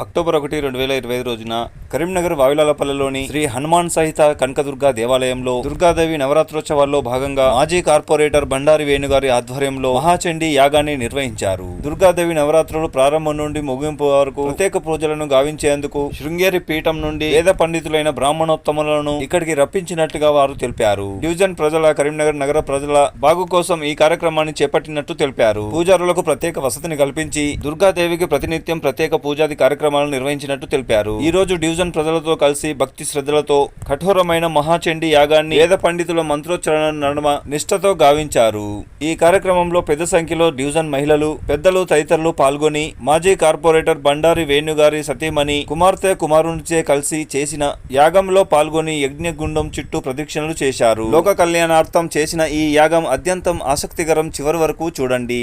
October ఒకటి రెండు వేల ఇరవై ఐదు రోజున కరీంనగర్ వావిలాలపల్లెలోని శ్రీ హనుమాన్ సహిత కనకదుర్గా దేవాలయంలో దుర్గాదేవి నవరాత్రోత్సవాల్లో భాగంగా మాజీ కార్పొరేటర్ బండారి వేణుగారి ఆధ్వర్యంలో మహాచండి యాగాన్ని నిర్వహించారు. దుర్గాదేవి నవరాత్రులు ప్రారంభం నుండి ముగింపు వరకు ప్రత్యేక పూజలను గావించేందుకు శృంగేరి పీఠం నుండి వేద పండితులైన బ్రాహ్మణోత్తములను ఇక్కడికి రప్పించినట్లుగా వారు తెలిపారు. డివిజన్ ప్రజల కరీంనగర్ నగర ప్రజల బాగు కోసం ఈ కార్యక్రమాన్ని చేపట్టినట్టు తెలిపారు. పూజారులకు ప్రత్యేక వసతిని కల్పించి దుర్గాదేవికి ప్రతినిత్యం ప్రత్యేక పూజాది కార్యక్రమాలను నిర్వహించినట్టు తెలిపారు. ఈ రోజు డివిజన్ ప్రజలతో కలిసి భక్తి శ్రద్ధలతో కఠోరమైన మహాచండి యాగాన్ని వేద పండితుల మంత్రోచ్చరణ నడుమ నిష్ఠతో గావించారు. ఈ కార్యక్రమంలో పెద్ద సంఖ్యలో డివిజన్ మహిళలు పెద్దలు తదితరులు పాల్గొని మాజీ కార్పొరేటర్ బండారి వేణుగారి సతీమణి కుమార్తె కుమారునిచే కలిసి చేసిన యాగంలో పాల్గొని యజ్ఞగుండం చుట్టూ ప్రదక్షిణలు చేశారు. లోక కళ్యాణార్థం చేసిన ఈ యాగం అత్యంతం ఆసక్తికరం చివరి వరకు చూడండి.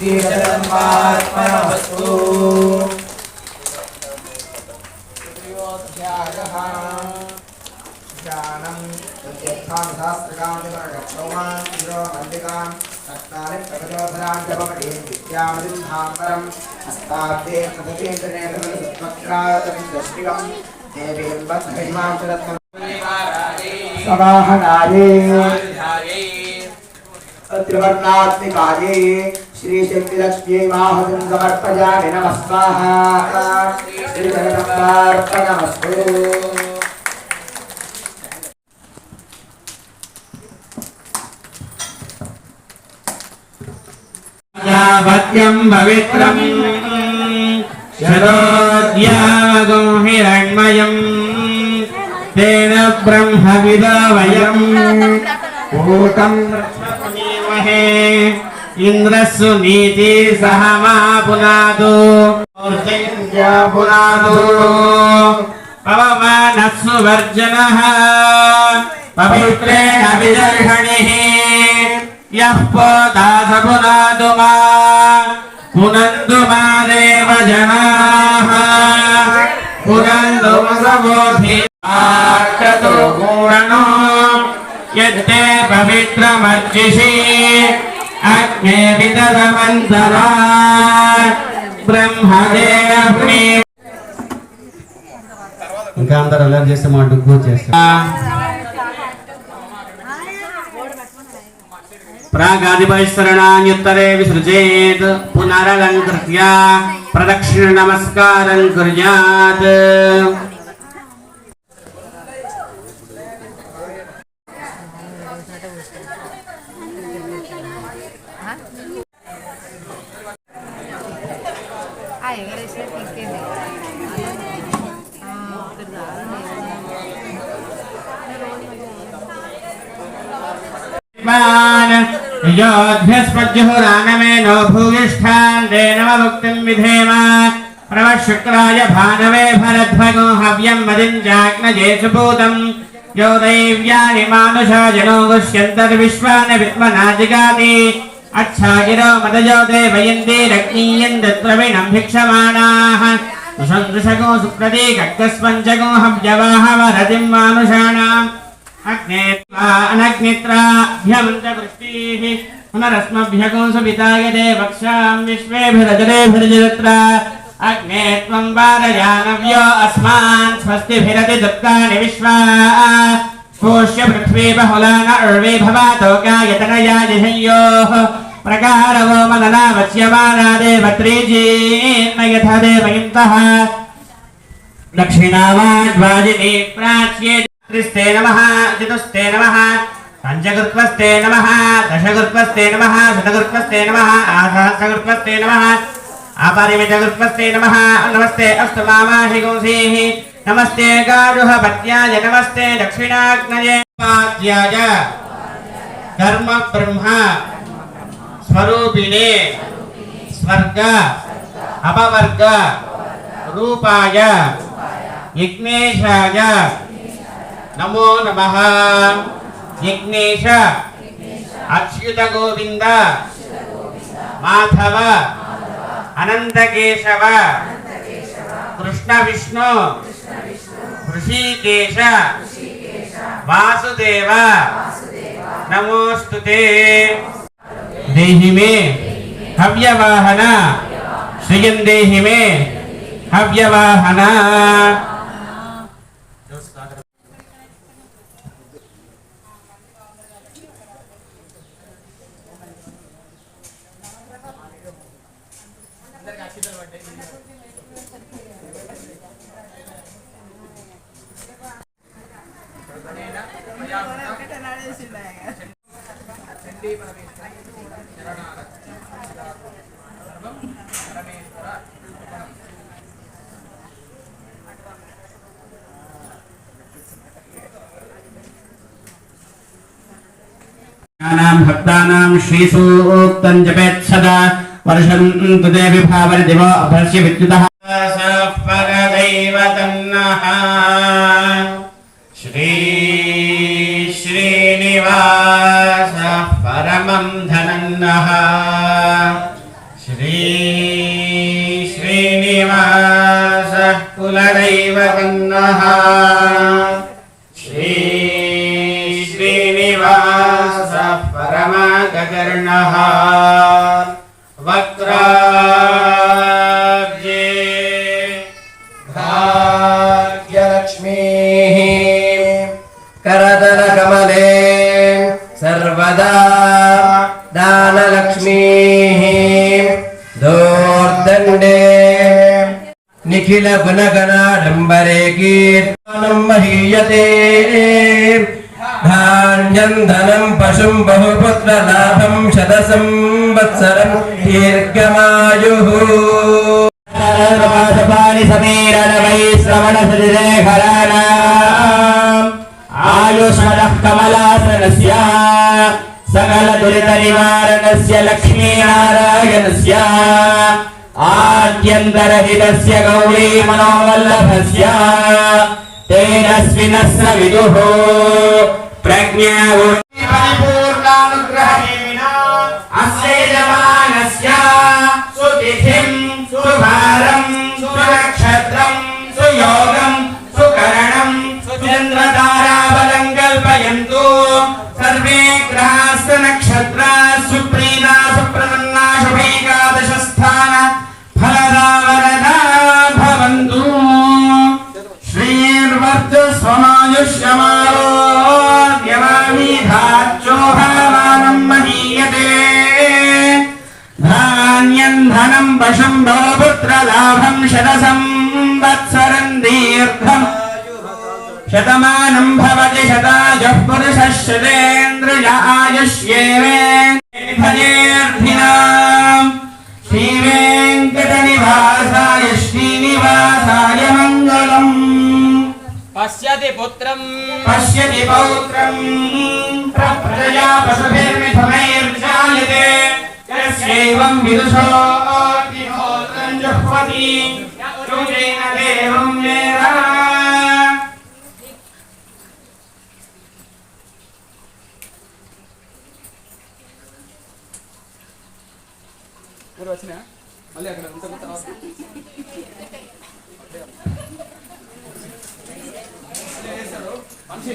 श्रीजगन्मात्मनमस्तु त्रयोऽध्यायः ज्ञानं यथाशास्त्रकाण्डपरगक्षौमान् इन्द्रो मल्लिकान् रक्तानि प्रगतोधरान् जपपटेन् विद्यामदिं भान्तरम् हस्ताब्दे प्रगतेन्द्रनेत्रमणिसत्वक्रातविन्दश्रियं देवेन्द्रहिमान्तरत्वं सवाहनाये त्रिवर्णात्मिकाये श्रीशक्तिलक्ष्मीवाहुतिं समर्पयामि नमः स्वाहा श्रीजगदम्बार्पणमस्तु प्रजापत्यं पवित्रम् शरोद्यागं हिरण्मयम् तेन ब्रह्मविदा वयम् भूतम् रत्नमेवहे ఇంద్రస్సు నీతి సహ మా పునాదు. పునాదు పవమానస్సు వర్జన. పవిత్రేణ విదర్హణి. యఃపోదాస పునాదు మా. పునందు మా దేవ జనా. పునందు సమోధి ఆకతో పూరణో. యత్తే పవిత్రమర్జిషి. पवित्रमर्चिषि अग्ने विदधमन्तरा ब्रह्मदेवग्नि ఇంకా అందరు అల్లరి చేస్తే మా డుగ్గు చేస్తారు प्रागादिपैश्वरणान्युत्तरे विसृजेत् पुनरलङ्कृत्य प्रदक्षिणनमस्कारं कुर्यात् Ah, योऽभ्यस्पज्जुहुरानमेनो भूयिष्ठान् ते नवमुक्तिं विधेम प्रवशुक्राय भानवे भरध्वगो हव्यं मदिञ्जाग्नजे सुभूतम् यो दैव्यानि मानुषाजनो गुष्यन्तर्विश्वानि विद्मनाजिगाति अच्छागिरो मदयो देवयन्ति रग्नीयन् दत्रविणं भिक्षमाणाः सुषन्दृशगो सुप्रति कक्कस्पञ्चगो हव्यवाहवरतिं मानुषाणाम् अग्ने अनग्नित्राभ्यमन्तवृष्टिः पुनरस्मभ्यगो सुपिताय देवक्षां विश्वेभिरजरेभिर्जत्र अग्ने त्वं वारयानव्यो अस्मान् स्वस्तिभिरति दत्तानि विश्वा। कोश्य पृथ्वी बहुला न अर्वे भवातो गायतनया जिहयोः। प्रकारवो मननावच्यमाना देवत्रीजीर्न यथा देवयन्तः प्राच्ये त्रिस्ते नमः, चतुस्ते नमः पञ्चकृत्वस्ते नमः दशकृत्वस्ते नमः शतकृत्वस्ते नमः सहस्रकृत्वस्ते नमः अपरिमितकृत्वस्ते नमः, नमस्ते अस्तु मामाहिगुंसीः नमस्ते गारुहपत्याय, नमस्ते दक्षिणाग्नये पाद्याय कर्म ब्रह्म, स्वरूपिणे, स्वर्ग, अपवर्ग, रूपाय विघ्नेशाय నమో నమ యజ్ఞేశ అచ్యుత గోవింద మాధవ అనంతకేశవ కృష్ణ విష్ణు ఋషికేశ వాసుదేవ నమోస్తుతే దేహి మే హవ్యవాహన శ్రియం దేహి మే హవ్యవాహన నానాం భక్తానాం శ్రీసూక్తం జపేత్ సదా వర్షం తుదే విభావరి దివో అభర్ష్య విద్యుతః పరదైవ తన్నః శ్రీ శ్రీనివాస పరమం ధనన్నః శ్రీ శ్రీనివాస श्रीनिवासः परमागकर्णः वक्त्राब्जे भाग्यलक्ष्मीः करतलकमले सर्वदा दानलक्ष्मीः दोर्दण्डे निखिलगुणगणाडम्बरे कीर्तनं महीयते धान्यं धनं पशुं बहुपुत्रलाभं शतसंवत्सरं दीर्घमायुः सर्वासपानि समीरणवै श्रवणसुरेखराणाम् आयुष्मदः कमलासनस्य सकलदुरितनिवारणस्य लक्ष्मीनारायणस्य आद्यन्तरहितस्य गौरीमनोवल्लभस्य तेजस्विनः स विदुः ప్రజ్ఞా పరిపూర్ణానుగ్రహేణ అస్యజమానస్య సుతిథిం సుభారం సునక్షత్రం సుయోగం సుకరణం సుచంద్రతారాబలం కల్పయంతు సర్వే గ్రహాస్త నక్షత్ర సుప్రీనా సుప్రసన్నా శుభైకాదశ స్థాన ఫలదా వరదా భవంతు శ్రీర్వర్ధ भवपुत्रलाभं शतसंवत्सरं दीर्घम्। शतमानं भवति शतायुः पुरुषः शतेन्द्रिय आयुष्येवेर्धिनाम् श्रीवेङ्कटनिवासाय श्रीनिवासाय मङ्गलम्। पश्यति पुत्रम्। पश्यति पौत्रम्। प्रप्रजया पशुभिर्मिथुनैर्जायते यस्यैवं विदुषो వచ్చినా మళ్ళీ అక్కడ ఉంటే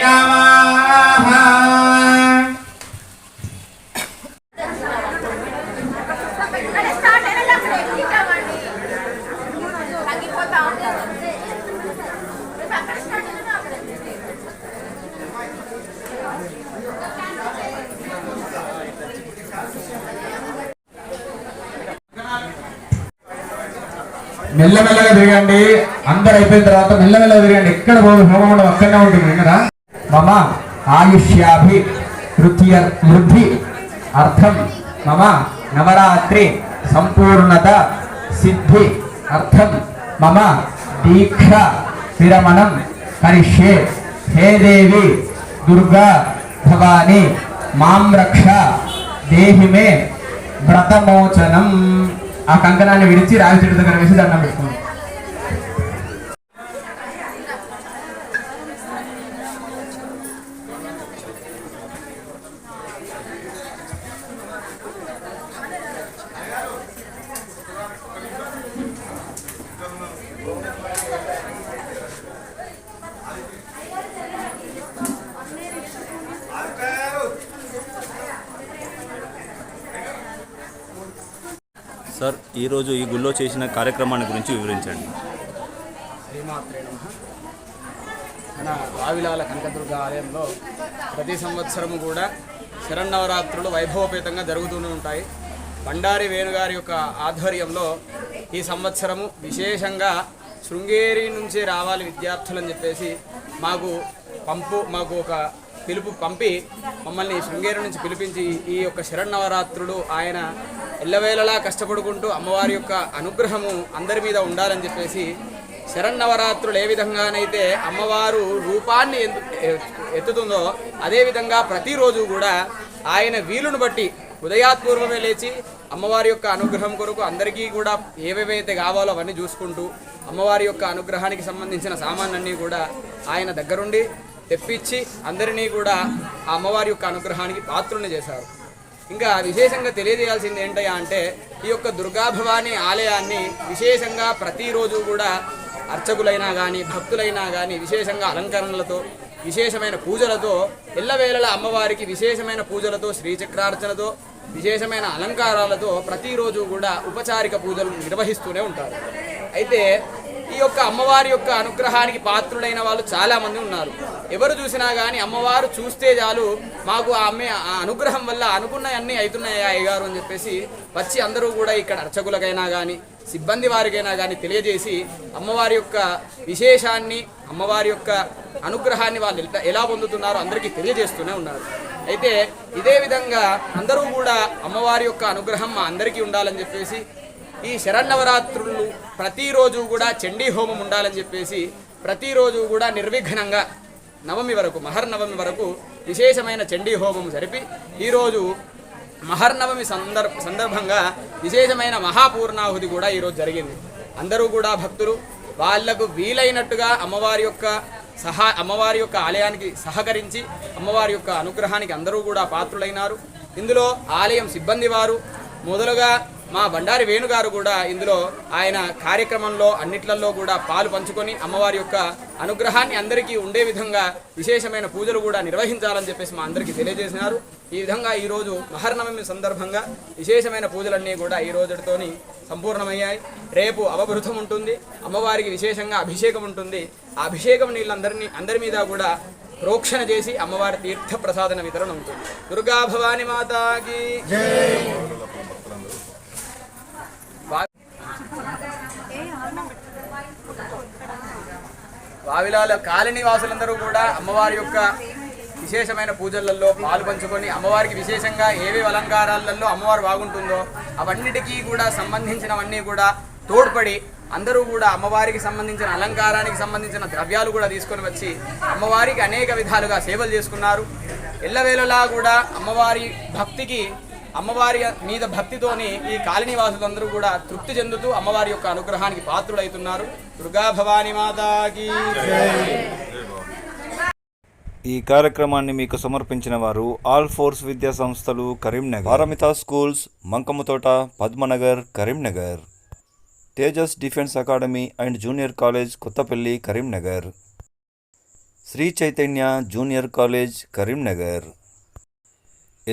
कामाः తగ్గిపోతా ఉంటుంది అక్కడ స్టార్ట్ అయినా అక్కడ మెల్లమెల్లగా తిరగండి. అందరు అయిపోయిన తర్వాత మెల్లమెల్లగా తిరగండి. ఎక్కడ పోదు హోమం అక్కడనే ఉంటుంది విన్నరా మమ ఆయుష్యాభి వృద్ధి వృద్ధి అర్థం. మమ నవరాత్రి సంపూర్ణత సిద్ధి అర్థం. మమ దీక్ష విరమణం కరిష్యే హే దేవి దుర్గా భవాని మాం రక్ష దేహిమే వ్రతమోచనం. ఆ కంకణాన్ని విడిచి రావి చెట్టు దగ్గర వేసి దండం పెట్టుకుంది. ఈరోజు ఈ గుళ్ళో చేసిన కార్యక్రమాన్ని గురించి వివరించండి. మన రావిలాల కనకదుర్గ ఆలయంలో ప్రతి సంవత్సరము కూడా శరన్నవరాత్రులు వైభవపేతంగా జరుగుతూనే ఉంటాయి. బండారి వేణుగారి యొక్క ఆధ్వర్యంలో ఈ సంవత్సరము విశేషంగా శృంగేరి నుంచి రావాలి విద్యార్థులు అని చెప్పేసి మాకు పంపు మాకు ఒక పిలుపు పంపి మమ్మల్ని శృంగేరి నుంచి పిలిపించి ఈ యొక్క శరణవరాత్రుడు ఆయన ఎల్లవేళలా కష్టపడుకుంటూ అమ్మవారి యొక్క అనుగ్రహము అందరి మీద ఉండాలని చెప్పేసి శరన్నవరాత్రులు ఏ విధంగానైతే అమ్మవారు రూపాన్ని ఎత్తుతుందో అదేవిధంగా ప్రతిరోజు కూడా ఆయన వీలును బట్టి ఉదయాత్పూర్వమే లేచి అమ్మవారి యొక్క అనుగ్రహం కొరకు అందరికీ కూడా ఏవేవైతే కావాలో అవన్నీ చూసుకుంటూ అమ్మవారి యొక్క అనుగ్రహానికి సంబంధించిన సామాన్లన్నీ కూడా ఆయన దగ్గరుండి తెప్పించి అందరినీ కూడా ఆ అమ్మవారి యొక్క అనుగ్రహానికి పాత్రుని చేశారు. ఇంకా విశేషంగా తెలియజేయాల్సింది ఏంటయ్యా అంటే ఈ యొక్క దుర్గాభవాని ఆలయాన్ని విశేషంగా ప్రతిరోజు కూడా అర్చకులైనా కానీ భక్తులైనా కానీ విశేషంగా అలంకరణలతో విశేషమైన పూజలతో ఎల్లవేళల అమ్మవారికి విశేషమైన పూజలతో శ్రీచక్రార్చనతో విశేషమైన అలంకారాలతో ప్రతిరోజు కూడా ఉపచారిక పూజలు నిర్వహిస్తూనే ఉంటారు. అయితే ఈ యొక్క అమ్మవారి యొక్క అనుగ్రహానికి పాత్రులైన వాళ్ళు చాలామంది ఉన్నారు. ఎవరు చూసినా కానీ అమ్మవారు చూస్తే చాలు మాకు ఆ అమ్మే ఆ అనుగ్రహం వల్ల అనుకున్నవన్నీ అవుతున్నాయా అయ్యగారు అని చెప్పేసి వచ్చి అందరూ కూడా ఇక్కడ అర్చకులకైనా కానీ సిబ్బంది వారికైనా కానీ తెలియజేసి అమ్మవారి యొక్క విశేషాన్ని అమ్మవారి యొక్క అనుగ్రహాన్ని వాళ్ళు ఎలా- ఎలా పొందుతున్నారో అందరికీ తెలియజేస్తూనే ఉన్నారు. అయితే ఇదే విధంగా అందరూ కూడా అమ్మవారి యొక్క అనుగ్రహం మా అందరికీ ఉండాలని చెప్పేసి ఈ శరన్నవరాత్రులు ప్రతిరోజు కూడా చండీ హోమం ఉండాలని చెప్పేసి ప్రతిరోజు కూడా నిర్విఘ్నంగా నవమి వరకు మహర్నవమి వరకు విశేషమైన చండీ హోమం జరిపి ఈరోజు మహర్నవమి సందర్భ సందర్భంగా విశేషమైన మహాపూర్ణాహుతి కూడా ఈరోజు జరిగింది. అందరూ కూడా భక్తులు వాళ్ళకు వీలైనట్టుగా అమ్మవారి యొక్క సహా అమ్మవారి యొక్క ఆలయానికి సహకరించి అమ్మవారి యొక్క అనుగ్రహానికి అందరూ కూడా పాత్రులైనారు. ఇందులో ఆలయం సిబ్బంది వారు మొదలుగా మా బండారి వేణుగారు కూడా ఇందులో ఆయన కార్యక్రమంలో అన్నిట్లలో కూడా పాలు పంచుకొని అమ్మవారి యొక్క అనుగ్రహాన్ని అందరికీ ఉండే విధంగా విశేషమైన పూజలు కూడా నిర్వహించాలని చెప్పేసి మా అందరికీ తెలియజేసినారు. ఈ విధంగా ఈరోజు మహర్నవమి సందర్భంగా విశేషమైన పూజలన్నీ కూడా ఈ రోజుతోని సంపూర్ణమయ్యాయి. రేపు అవభృతం ఉంటుంది. అమ్మవారికి విశేషంగా అభిషేకం ఉంటుంది. ఆ అభిషేకం నీళ్ళందరినీ అందరి మీద కూడా ప్రోక్షణ చేసి అమ్మవారి తీర్థ ప్రసాదన వితరణ ఉంటుంది. దుర్గా భవాని మాతాకి బావిలాల కాలనీ వాసులందరూ కూడా అమ్మవారి యొక్క విశేషమైన పూజలలో పాలు పంచుకొని అమ్మవారికి విశేషంగా ఏవేవి అలంకారాలలో అమ్మవారు బాగుంటుందో అవన్నిటికీ కూడా సంబంధించినవన్నీ కూడా తోడ్పడి అందరూ కూడా అమ్మవారికి సంబంధించిన అలంకారానికి సంబంధించిన ద్రవ్యాలు కూడా తీసుకొని వచ్చి అమ్మవారికి అనేక విధాలుగా సేవలు చేసుకున్నారు. ఎల్లవేళలా కూడా అమ్మవారి భక్తికి అమ్మవారి మీద భక్తితోని ఈ కాలనీవాసులందరూ కూడా తృప్తి చెందుతూ అమ్మవారి యొక్క అనుగ్రహానికి పాత్రులవుతున్నారు దుర్గా భవాని మాతాకి ఈ కార్యక్రమాన్ని మీకు సమర్పించిన వారు ఆల్ ఫోర్స్ విద్యా సంస్థలు Karimnagar Paramita schools Mankammathota Padmanagar Karimnagar Tejas defence academy and junior college Kothapalli Karimnagar Sri Chaitanya junior college Karimnagar.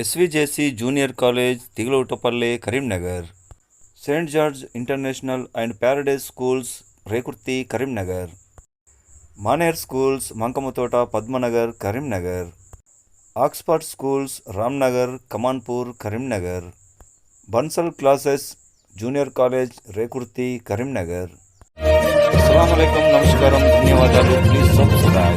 SVJC junior college Tigulautapalle Karimnagar. Saint George international and paradise schools Rekurthi Karimnagar. Maner schools Mankammathota Padmanagar Karimnagar. Oxford schools Ramnagar Kamanpur Karimnagar. Bansal classes junior college Rekurthi Karimnagar. అస్సలం నమస్కారం ధన్యవాదాలు. Please subscribe.